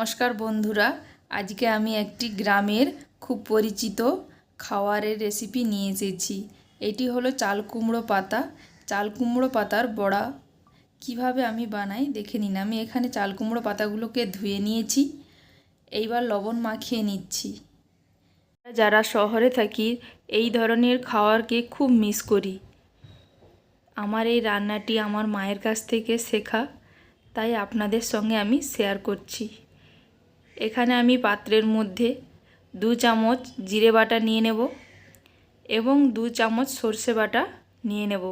নমস্কার বন্ধুরা, আজকে আমি একটি গ্রামের খুব পরিচিত খাওয়ারের রেসিপি নিয়ে এসেছি। এটি হলো চাল কুমড়ো পাতা। চাল কুমড়ো পাতার বড়া। কীভাবে আমি বানাই দেখে নিন। আমি এখানে চাল কুমড়ো পাতাগুলোকে ধুয়ে নিয়েছি। এইবার লবণ মাখিয়ে নিচ্ছি। যারা শহরে থাকি, এই ধরনের খাওয়ারকে খুব মিস করি। আমার এই রান্নাটি আমার মায়ের কাছ থেকে শেখা। তাই আপনাদের সঙ্গে আমি শেয়ার করছি। এখানে আমি পাত্রের মধ্যে দু চামচ জিরে বাটা নিয়ে নেব এবং দু চামচ সর্ষে বাটা নিয়ে নেব।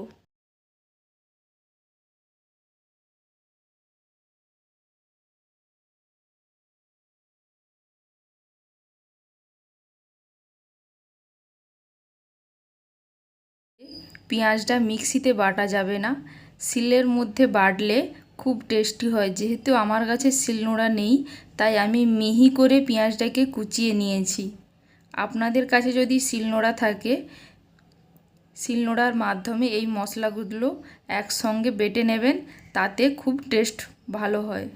পেঁয়াজটা মিক্সিতে বাটা যাবে না, শিলের মধ্যে বাটলে খুব টেস্টি হয়। যেহেতু আমার কাছে শিলনোড়া নেই, তাই আমি মিহি করে পেঁয়াজটাকে কুচিয়ে নিয়েছি। আপনাদের কাছে যদি শিলনোড়া থাকে, শিলনোড়ার মাধ্যমে এই মশলাগুলো একসঙ্গে বেটে নেবেন, তাতে খুব টেস্ট ভালো হয়।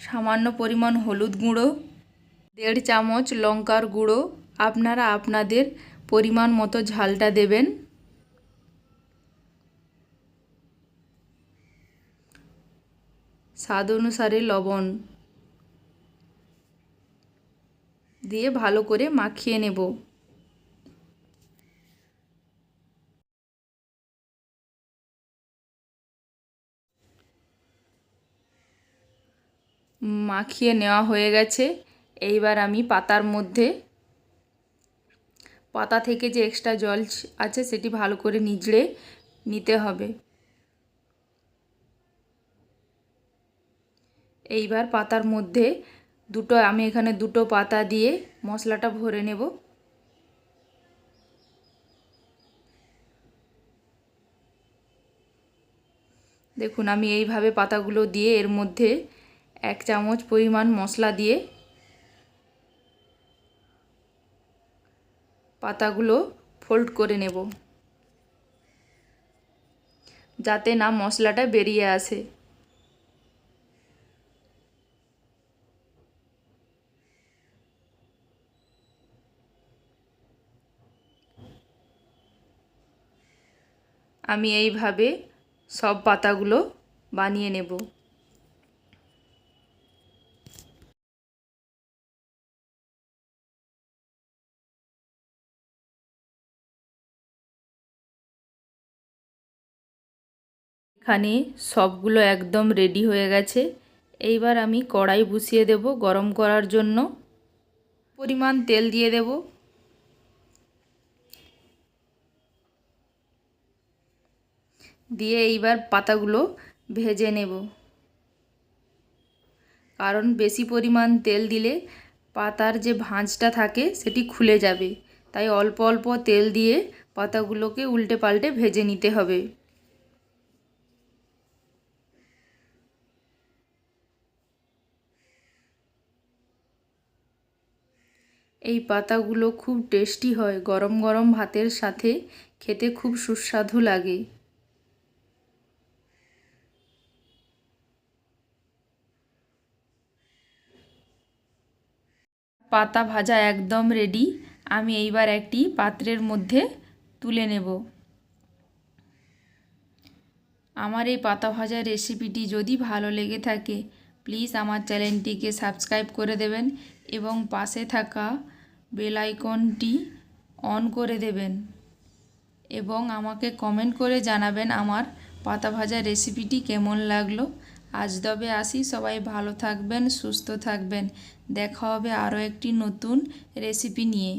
সামান্য পরিমাণ হলুদ গুঁড়ো, দেড় চামচ লঙ্কার গুঁড়ো, আপনারা আপনাদের পরিমাণ মতো ঝালটা দেবেন। স্বাদ অনুসারে লবণ দিয়ে ভালো করে মাখিয়ে নেব। মাখিয়ে নেওয়া হয়ে গেছে। এইবার আমি পাতার মধ্যে পাতা থেকে যে এক্সট্রা জল আছে সেটি ভালো করে নিজড়ে নিতে হবে। এইবার পাতার মধ্যে দুটো, আমি এখানে দুটো পাতা দিয়ে মশলাটা ভরে নেব। দেখুন, আমি এইভাবে পাতাগুলো দিয়ে এর মধ্যে এক চামচ পরিমাণ মশলা দিয়ে পাতাগুলো ফোল্ড করে নেব, যাতে না মশলাটা বেরিয়ে আসে। আমি এইভাবে সব পাতাগুলো বানিয়ে নেব। এখানে সবগুলো একদম রেডি হয়ে গেছে। এইবার আমি কড়াই বসিয়ে দেব গরম করার জন্য। পরিমাণ তেল দিয়ে দেব। দিয়ে এইবার পাতাগুলো ভেজে নেব। কারণ বেশি পরিমাণ তেল দিলে পাতার যে ভাঁজটা থাকে সেটি খুলে যাবে। তাই অল্প অল্প তেল দিয়ে পাতাগুলোকে উল্টে পাল্টে ভেজে নিতে হবে। এই পাতাগুলো খুব টেস্টি হয়, গরম গরম ভাতের সাথে খেতে খুব সুস্বাদু লাগে। পাতা ভাজা একদম রেডি আমি এইবার একটি পাত্রের মধ্যে তুলে নেব। আমার এই পাতা ভাজা রেসিপিটি যদি ভালো লেগে থাকে প্লিজ আমার চ্যানেলটিকে সাবস্ক্রাইব করে দেবেন এবং পাশে থাকা বেল আইকনটি অন করে দেবেন এবং আমাকে কমেন্ট করে জানাবেন আমার পাতা ভাজা রেসিপিটি কেমন লাগল। আজ তবে আসি, সবাই ভালো থাকবেন, সুস্থ থাকবেন। দেখা হবে আরও একটি নতুন রেসিপি নিয়ে।